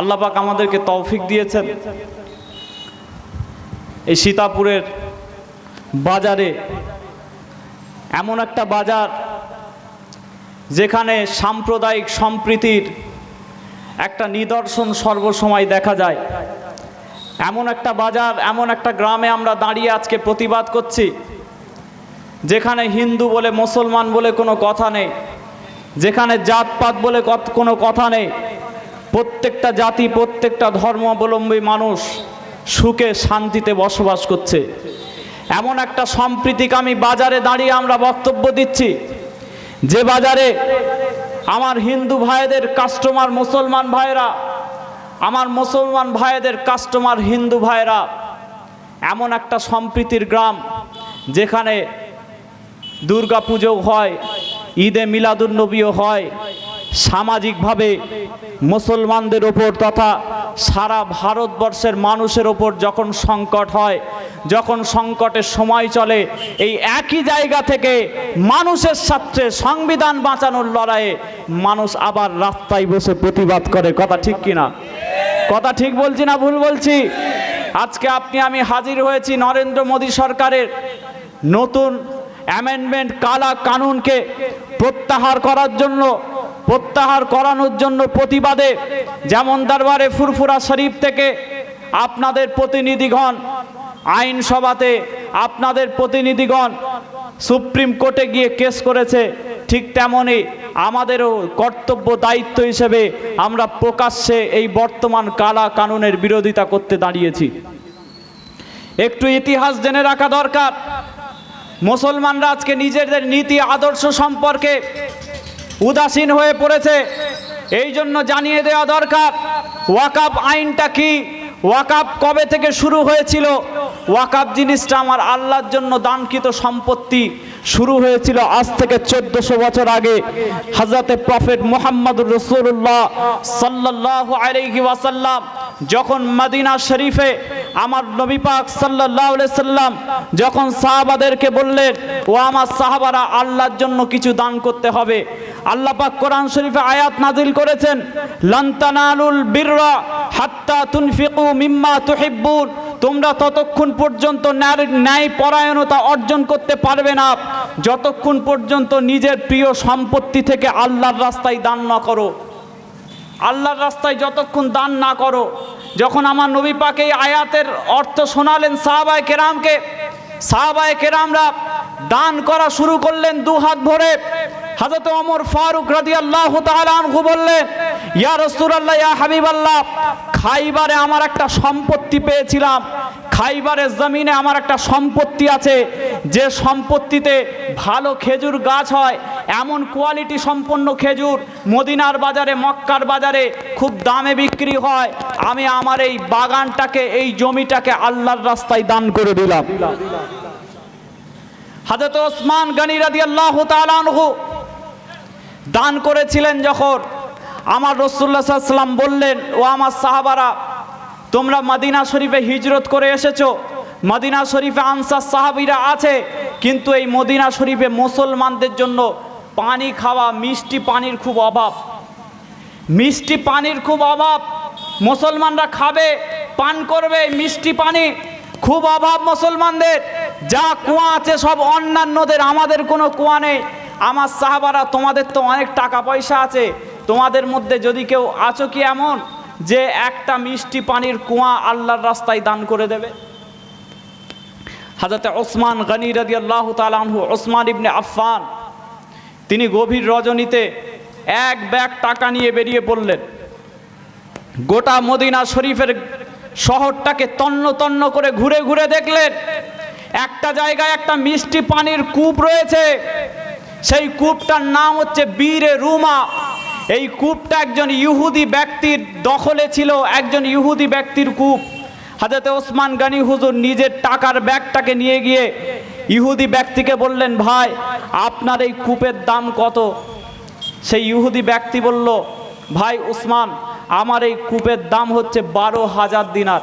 আল্লাপাক আমাদেরকে তৌফিক দিয়েছেন। এই সীতাপুরের বাজারে এমন একটা বাজার যেখানে সাম্প্রদায়িক সম্প্রীতির একটা নিদর্শন সর্বসময় দেখা যায়। এমন একটা বাজার, এমন একটা গ্রামে আমরা দাঁড়িয়ে আজকে প্রতিবাদ করছি, যেখানে হিন্দু বলে, মুসলমান বলে কোনো কথা নেই, যেখানে জাতপাত বলে কোনো কথা নেই। প্রত্যেকটা জাতি, প্রত্যেকটা ধর্মাবলম্বী মানুষ সুখে শান্তিতে বসবাস করছে। এমন একটা সম্প্রীতিকামী বাজারে দাঁড়িয়ে আমরা বক্তব্য দিচ্ছি, যে বাজারে আমার হিন্দু ভাইদের কাস্টমার মুসলমান ভাইরা, আমার মুসলমান ভাইদের কাস্টমার হিন্দু ভাইরা, এমন একটা সম্প্রীতির গ্রাম যেখানে দুর্গা পুজো হয়, ঈদে মিলাদুন্নবীও হয় সামাজিকভাবে মুসলমানদের ওপর তথা সারা ভারতবর্ষের মানুষের ওপর যখন সংকট হয়, যখন সংকটের সময় চলে, এই একই জায়গা থেকে মানুষের সাথে সংবিধান বাঁচানোর লড়াইয়ে মানুষ আবার রাস্তায় বসে প্রতিবাদ করে। কথা ঠিক কিনা? কথা ঠিক বলছি না ভুল বলছি? আজকে আপনি আমি হাজির হয়েছি নরেন্দ্র মোদী সরকারের নতুন অ্যামেন্ডমেন্ট কালা কানুনকে প্রত্যাহার করার জন্য। প্রত্যাহার করানোর জন্য প্রতিবাদে যেমন দরবারে ফুরফুরা শরীফ থেকে আপনাদের প্রতিনিধিগণ, আইনসভাতে আপনাদের প্রতিনিধিগণ সুপ্রিম কোর্টে গিয়ে কেস করেছে, ঠিক তেমনই আমাদেরও কর্তব্য দায়িত্ব হিসেবে আমরা প্রকাশ্যে এই বর্তমান কালা কানুনের বিরোধিতা করতে দাঁড়িয়েছি। একটু ইতিহাস জেনে রাখা দরকার, মুসলমানরা আজকে নিজেদের নীতি, আদর্শ সম্পর্কে উদাসীন হয়ে পড়েছে। এই জন্য জানিয়ে দেওয়া দরকার ওয়াকাপ আইনটা কি? ওয়াকাপ কবে থেকে শুরু হয়েছিল? ওয়াকাপ জিনিসটা আমার আল্লাহর জন্য দানকৃত সম্পত্তি। শুরু হয়েছিল আজ থেকে চোদ্দশো বছর আগে। হাজরতে প্রফেট মোহাম্মদুর রসুল্লাহ সাল্লাহ আলাইহি ওয়াসাল্লাম যখন মদিনা শরীফে আমার নবী পাক সাল্লাহ সাল্লাম যখন সাহাবাদেরকে বললেন, ও আমার সাহাবারা, আল্লাহর জন্য কিছু দান করতে হবে। আল্লাহ পাক কোরআন শরীফে আয়াত নাজিল করেছেন লন্তানালুল বিররা হাত্তা তুনফিকু মিম্মা তুহিব্বুন তোমরা ততক্ষণ পর্যন্ত ন্যায়- পরায়ণতা অর্জন করতে পারবে না। যতক্ষণ পর্যন্ত নিজের প্রিয় সম্পত্তি থেকে আল্লাহর রাস্তায় দান না করো। আল্লাহর রাস্তায় যতক্ষণ দান না করো। যখন আমার নবী পাক এই আয়াতের অর্থ শোনালেন, সাহাবায় কেরামকে, সাহাবায় কেরামরা দান করা শুরু করলেন দু হাত ভরে। হাজরত ওমর ফারুক রাদি আল্লাহ আনহু বললেন, ইয়া রসুলাল্লাহ, ইয়া হাবিবাল্লাহ, খাইবারে আমার একটা সম্পত্তি পেয়েছিলাম। খাইবারের জমিনে আমার একটা সম্পত্তি আছে। যে সম্পত্তিতে ভালো খেজুর গাছ হয়, এমন কোয়ালিটি সম্পন্ন খেজুর মদিনার বাজারে, মক্কার বাজারে খুব দামে বিক্রি হয়। আমি আমার এই বাগানটাকে, এই জমিটাকে আল্লাহর রাস্তায় দান করে দিলাম। হাজরত ওসমান গনি রাদি আল্লাহ তালানহু দান করেছিলেন যখন। আমার রসুল্লাহ সাল্লাম বললেন, ও আমার সাহাবারা, তোমরা মদিনা শরীফে হিজরত করে এসেছ। মদিনা শরীফে আনসার সাহাবিরা আছে, কিন্তু এই মদিনা শরীফে মুসলমানদের জন্য পানি খাওয়া, মিষ্টি পানির খুব অভাব। মিষ্টি পানির খুব অভাব। মুসলমানরা খাবে, পান করবে, মিষ্টি পানি, খুব অভাব মুসলমানদের। যা কুয়া আছে, সব অন্যান্যদের, আমাদের কোনো কুয়া নেই। আমার সাহাবারা, তোমাদের তো অনেক টাকা পয়সা আছে। তোমাদের মধ্যে যদি কেউ আছো কি এমন যে একটা মিষ্টি পানির কুয়া আল্লাহর রাস্তায় দান করে দেবে? হাজরতে ওসমান গনি রাদি আল্লাহ তালানহু ওসমান ইবনে আফফান, তিনি গভীর রজনীতে এক ব্যাগ টাকা নিয়ে বেরিয়ে পড়লেন। গোটা মদিনা শরীফের শহরটাকে তন্ন তন্ন করে ঘুরে ঘুরে দেখলেন। একটা জায়গায় একটা মিষ্টি পানির কূপ রয়েছে। সেই কূপটার নাম হচ্ছে বীরে রুমা। এই কূপটা একজন ইহুদি ব্যক্তির দখলে ছিল, একজন ইহুদি ব্যক্তির কূপ। হাজরতে ওসমান গানি হুজুর নিজের টাকার ব্যাগটাকে নিয়ে গিয়ে ইহুদি ব্যক্তিকে বললেন, ভাই, আপনার এই কূপের দাম কত? সেই ইহুদি ব্যক্তি বলল, ভাই উসমান আমার এই কূপের দাম হচ্ছে বারো হাজার দিনার।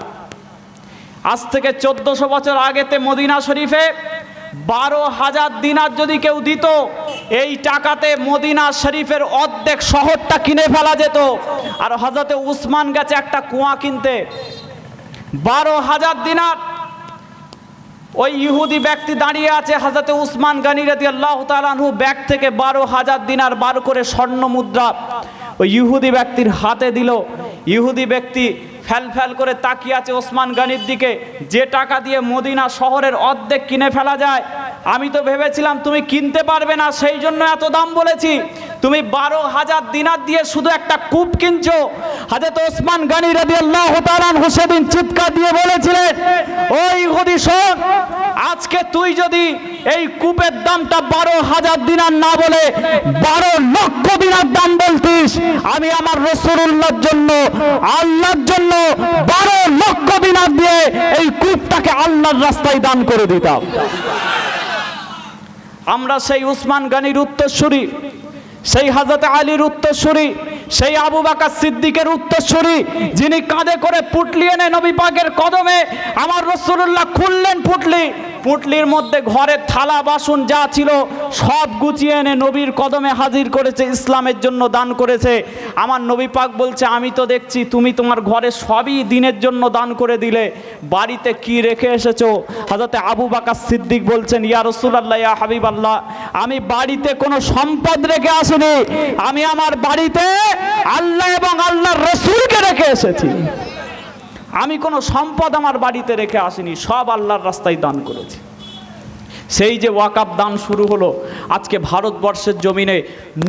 আজ থেকে চোদ্দশো বছর আগেতে মদিনা শরীফে বারো হাজার দিনার যদি কেউ দিত এই টাকাতে মদিনা শরীফের অর্ধেক শহরটা কিনে ফেলা যেত। আর হজরতে উসমান গেছে একটা কুয়া কিনতে। বারো হাজার দিনার ওই ইহুদি ব্যক্তি দাঁড়িয়ে আছে হাজরতে উসমান গানি রাদি আল্লাহ তালানহু ব্যাগ থেকে বারো হাজার দিনার বার করে স্বর্ণ মুদ্রা ওই ইহুদি ব্যক্তির হাতে দিল। ইহুদি ব্যক্তি ফ্যাল ফ্যাল করে তাকিয়ে আছে ওসমান গানির দিকে। যে টাকা দিয়ে মদিনা শহরের অর্ধেক কিনে ফেলা যায় আমি তো ভেবেছিলাম তুমি কিনতে পারবে না, সেই জন্য এত দাম বলেছি। তুমি বারো হাজার দিনার দিয়ে শুধু একটা কূপ কিনছো। হাজরত ওসমান গানি রাদি আল্লাহ তালানহু সেদিন চিৎকার দিয়ে বলেছিলেন ওই ইহুদি শোন, আজকে তুই যদি এই কূপের দামটা বারো হাজার দিনার না বলে বারো লক্ষ দিনার দাম বলতিস, আমি আমার রসুল্লাহর জন্য, আল্লাহর জন্য বারো লক্ষ দিনার দিয়ে এই কূপটাকে আল্লাহর রাস্তায় দান করে দিতাম। আমরা সেই উসমান গানির উত্তরসূরি, সেই হাজরত আলীর উত্তরসূরি, সেই আবু বাকার সিদ্দিকের উত্তরসূরি, যিনি কাঁধে করে পুটলি এনে নবী পাকের কদমে আমার রসুল্লাহ খুললেন পুটলি। পুটলির মধ্যে ঘরের থালা, বাসন যা ছিল সব গুছিয়ে এনে নবীর কদমে হাজির করেছে, ইসলামের জন্য দান করেছে। আমার নবী পাক বলছে, আমি তো দেখছি তুমি তোমার ঘরে সবই দিনের জন্য দান করে দিলে। বাড়িতে কি রেখে এসেছ? হাজরতে আবু বাকার সিদ্দিক বলছেন, ইয়া রসুলাল্লাহ, ইয়া হাবিব আল্লাহ আমি বাড়িতে কোনো সম্পদ রেখে আসিনি। আমি আমার বাড়িতে আল্লাহ এবং আল্লাহর রসুলকে রেখে এসেছি। আমি কোনো সম্পদ আমার বাড়িতে রেখে আসিনি, সব আল্লাহর রাস্তায় দান করেছি। সেই যে ওয়াকাপ দান শুরু হলো, আজকে ভারতবর্ষের জমিনে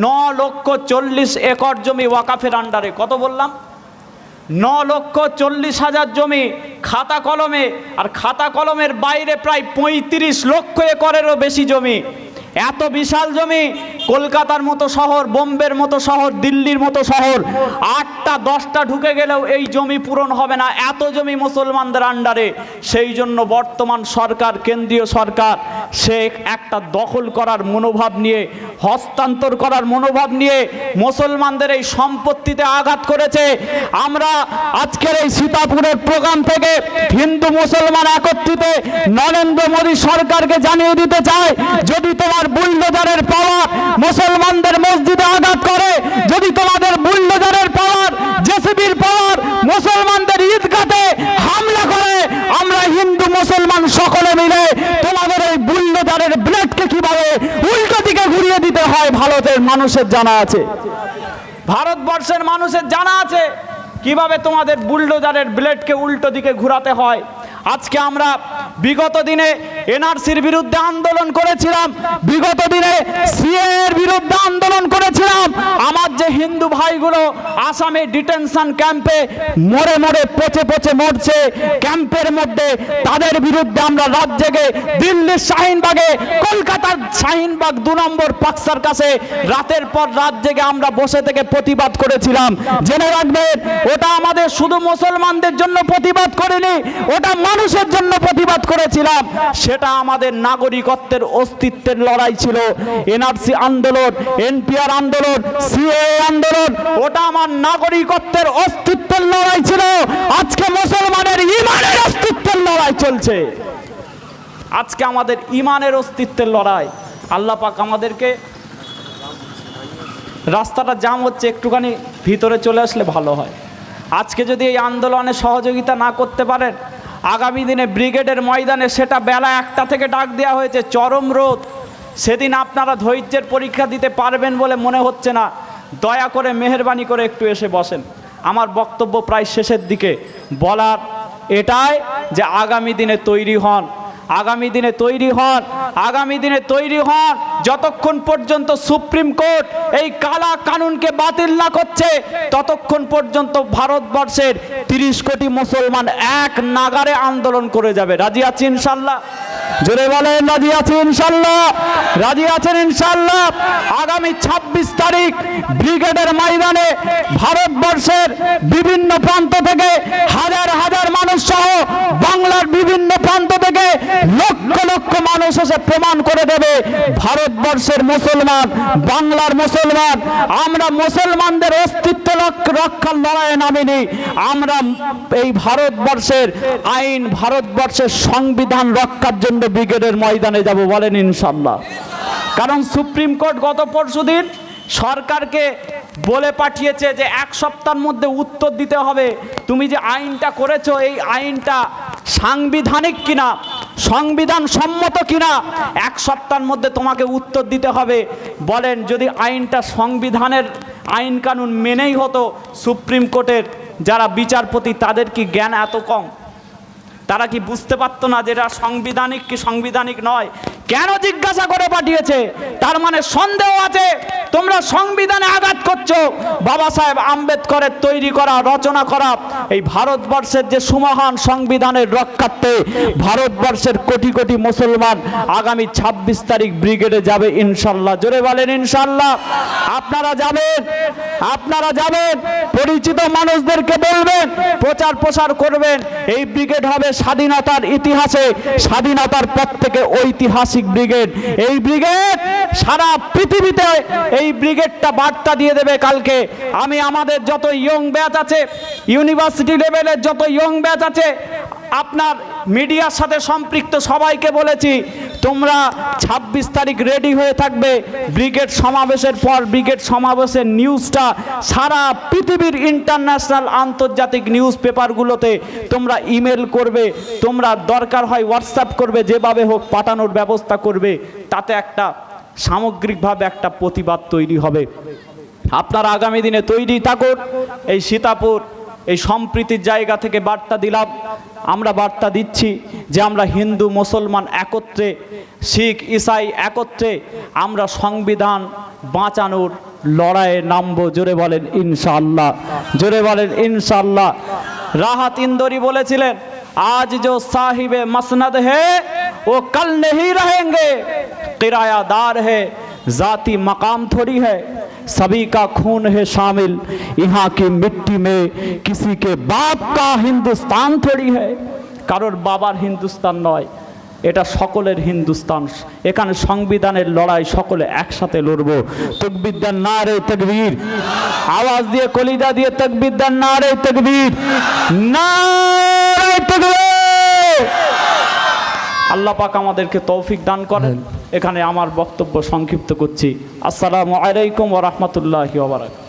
ন লক্ষ চল্লিশ একর জমি ওয়াকাফের আন্ডারে, কত বললাম? ন লক্ষ চল্লিশ হাজার জমি খাতা কলমে, আর খাতা কলমের বাইরে প্রায় পঁয়ত্রিশ লক্ষ একরেরও বেশি জমি এত বিশাল জমি, কলকাতার মতো শহর, বোম্বের মতো শহর, দিল্লির মতো শহর, আটটা, দশটা ঢুকে গেলেও এই জমি পূরণ হবে না। এত জমি মুসলমানদের আন্ডারে সেই জন্য বর্তমান সরকার, কেন্দ্রীয় সরকার সে একটা দখল করার মনোভাব নিয়ে, হস্তান্তর করার মনোভাব নিয়ে মুসলমানদের এই সম্পত্তিতে আঘাত করেছে। আমরা আজকের এই সীতাপুরের প্রোগ্রাম থেকে হিন্দু মুসলমান একত্রিত, নরেন্দ্র মোদী সরকারকে জানিয়ে দিতে চাই, যদি তোমার বুলডোজারের পাওয়ার মুসলমানদের মসজিদে আঘাত করে যদি তোমাদের বুলডোজারের পাওয়ার জেসিবির পাওয়ার মুসলমানদের ঈদগাতে হামলা করে আমরা হিন্দু মুসলমান সকলে মিলে তোমাদের এই বুলডোজারের ব্লেডকে কীভাবে উল্টো দিকে ঘুরিয়ে দিতে হয় ভারতের মানুষের জানা আছে। ভারতবর্ষের মানুষের জানা আছে কীভাবে তোমাদের বুলডোজারের ব্লেডকে উল্টো দিকে ঘুরাতে হয়। আজকে আমরা বিগত দিনে এনআরসির বিরুদ্ধে আন্দোলন করেছিলাম। বিগত দিনে সিএর বিরুদ্ধে আন্দোলন করেছিলাম। আমার যে হিন্দু ভাইগুলো আসামে ডিটেনশন ক্যাম্পে মরে মরে পচে পচে মরছে, ক্যাম্পের মধ্যে তাদের বিরুদ্ধে আমরা রাত জেগে দিল্লির শাহিনবাগে, কলকাতার শাহিনবাগ দু নম্বর পাকসার কাছে রাতের পর রাত জেগে আমরা বসে থেকে প্রতিবাদ করেছিলাম। জেনে রাখবেন, ওটা আমাদের শুধু মুসলমানদের জন্য প্রতিবাদ করিনি, ওটা মানুষের জন্য প্রতিবাদ করেছিলাম, সেটা আমাদের নাগরিকত্বের অস্তিত্বের লড়াই ছিল। এনআরসি আন্দোলন, এনপিআর আন্দোলন সিএ আন্দোলন, ওটা আমার নাগরিকত্বের অস্তিত্বের লড়াই ছিল। আজকে মুসলমানের ইমানের অস্তিত্বের লড়াই চলছে। আজকে আমাদের ইমানের অস্তিত্বের লড়াই। আল্লাহ পাক আমাদেরকে রাস্তাটা জাম হচ্ছে, একটুখানি ভিতরে চলে আসলে ভালো হয়। আজকে যদি এই আন্দোলনে সহযোগিতা না করতে পারেন আগামী দিনে ব্রিগেডের ময়দানে সেটা বেলা একটা থেকে ডাক দেওয়া হয়েছে, চরম রোদ। সেদিন আপনারা ধৈর্যের পরীক্ষা দিতে পারবেন বলে মনে হচ্ছে না। দয়া করে, মেহরবানি করে একটু এসে বসেন। আমার বক্তব্য প্রায় শেষের দিকে। বলার এটাই যে আগামী দিনে তৈরি হন। আগামী দিনে তৈরি হন। আগামী দিনে তৈরি হন। যতক্ষণ পর্যন্ত সুপ্রিম কোর্ট এই কালা কানুনকে বাতিল না করছে, ততক্ষণ পর্যন্ত ভারতবর্ষের তিরিশ কোটি মুসলমান এক নাগারে আন্দোলন করে যাবে। রাজি আছি ইনশাল্লাহ? জোরে বলেন, রাজি আছি ইনশাল্লাহ রাজি আছেন ইনশাল্লাহ আগামী ২৬ তারিখ ব্রিগেডের ময়দানে ভারতবর্ষের বিভিন্ন প্রান্ত থেকে হাজার হাজার মানুষ সহ বাংলার বিভিন্ন প্রান্ত থেকে লক্ষ লক্ষ মানুষ এসে প্রমাণ করে দেবে, ভারতবর্ষের মুসলমান, বাংলার মুসলমান। আমরা মুসলমানদের অস্তিত্ব রক- রক্ষার লড়াইয়ে নামিনি। আমরা এই ভারতবর্ষের আইন, ভারতবর্ষের সংবিধান রক্ষার জন্য ব্রিগেডের ময়দানে যাব বলেন ইনশাল্লাহ কারণ সুপ্রিম কোর্ট গত পরশুদিন সরকারকে বলে পাঠিয়েছে যে এক সপ্তাহের মধ্যে উত্তর দিতে হবে। তুমি যে আইনটা করেছ, এই আইনটা সাংবিধানিক কিনা সংবিধান সম্মত কিনা, এক সপ্তাহের মধ্যে তোমাকে উত্তর দিতে হবে। বলেন, যদি আইনটা সংবিধানের আইন কানুন মেনেই হতো, সুপ্রিম কোর্টের যারা বিচারপতি, তাদের কি জ্ঞান এত কম? তারা কি বুঝতে পারতো না যে এটা সাংবিধানিক কি সাংবিধানিক নয়? কেন জিজ্ঞাসা করে পাঠিয়েছে? তার মানে সন্দেহ আছে, তোমরা সংবিধানে আঘাত করছ। বাবা সাহেব আম্বেদকরের তৈরি করা, রচনা করা এই ভারতবর্ষের যে সুমহান সংবিধানের রক্ষার্থে ভারতবর্ষের কোটি কোটি মুসলমান আগামী ২৬ তারিখ ব্রিগেডে যাবে, ইনশাল্লাহ। জোরে বলেন, ইনশাল্লাহ। আপনারা যাবেন আপনারা যাবেন, পরিচিত মানুষদেরকে বলবেন প্রচার প্রসার করবেন। এই ব্রিগেড হবে স্বাধীনতার ইতিহাসে স্বাধীনতার পর থেকে ঐতিহাসিক ব্রিগেড। এই ব্রিগেড সারা পৃথিবীতে এই ব্রিগেডটা বার্তা দিয়ে দেবে কালকে। আমি আমাদের যত ইয়ং ব্যাচ আছে, ইউনিভার্সিটি লেভেলের যত ইয়ং ব্যাচ আছে আপনার মিডিয়ার সাথে সম্পৃক্ত সবাইকে বলেছি, তোমরা ২৬ তারিখ রেডি হয়ে থাকবে। ব্রিগেড সমাবেশের পর ব্রিগেড সমাবেশের নিউজটা সারা পৃথিবীর ইন্টারন্যাশনাল আন্তর্জাতিক নিউজ পেপারগুলোতে তোমরা ইমেল করবে, তোমরা দরকার হয় হোয়াটসঅ্যাপ করবে, যেভাবে হোক পাঠানোর ব্যবস্থা করবে, তাতে একটা সামগ্রিকভাবে একটা প্রতিবাদ তৈরি হবে। আপনারা আগামী দিনে তৈরি থাকুন, এই সীতাপুর এই সম্প্রীতির জায়গা থেকে বার্তা দিলাম। আমরা বার্তা দিচ্ছি যে আমরা হিন্দু, মুসলমান একত্রে, শিখ, ইসাই একত্রে আমরা সংবিধান বাঁচানোর লড়াইয়ে নামব। জোরে বলেন ইনশাল্লাহ জোরে বলেন ইনশাল্লাহ রাহাত ইন্দরি বলেছিলেন, আজ যে সাহিবে মসনদ হে, ও কল নেই রহেঙ্গে। কিরায়াদার হে, জাতি মকাম থোড়ি হ্যাঁ सभी का खून है शामिल यहाँ की मिट्टी में किसी के बाप का हिंदुस्तान थोड़ी है কারোর বাবার হিন্দুস্তান নয় এটা সকলের হিন্দুস্তান এখানে সংবিধানের লড়াই সকলে একসাথে লড়বো তকবিদ্যার না রে তকবীর আওয়াজ দিয়ে কলিজা দিয়ে তকবিদ্যার না রে তকবীর না রে তকবীর আল্লাহ পাক আমাদেরকে তৌফিক দান করেন এখানে আমার বক্তব্য সংক্ষিপ্ত করছি। আসসালামু আলাইকুম ওয়া রাহমাতুল্লাহি ওয়া বারাকাতুহু।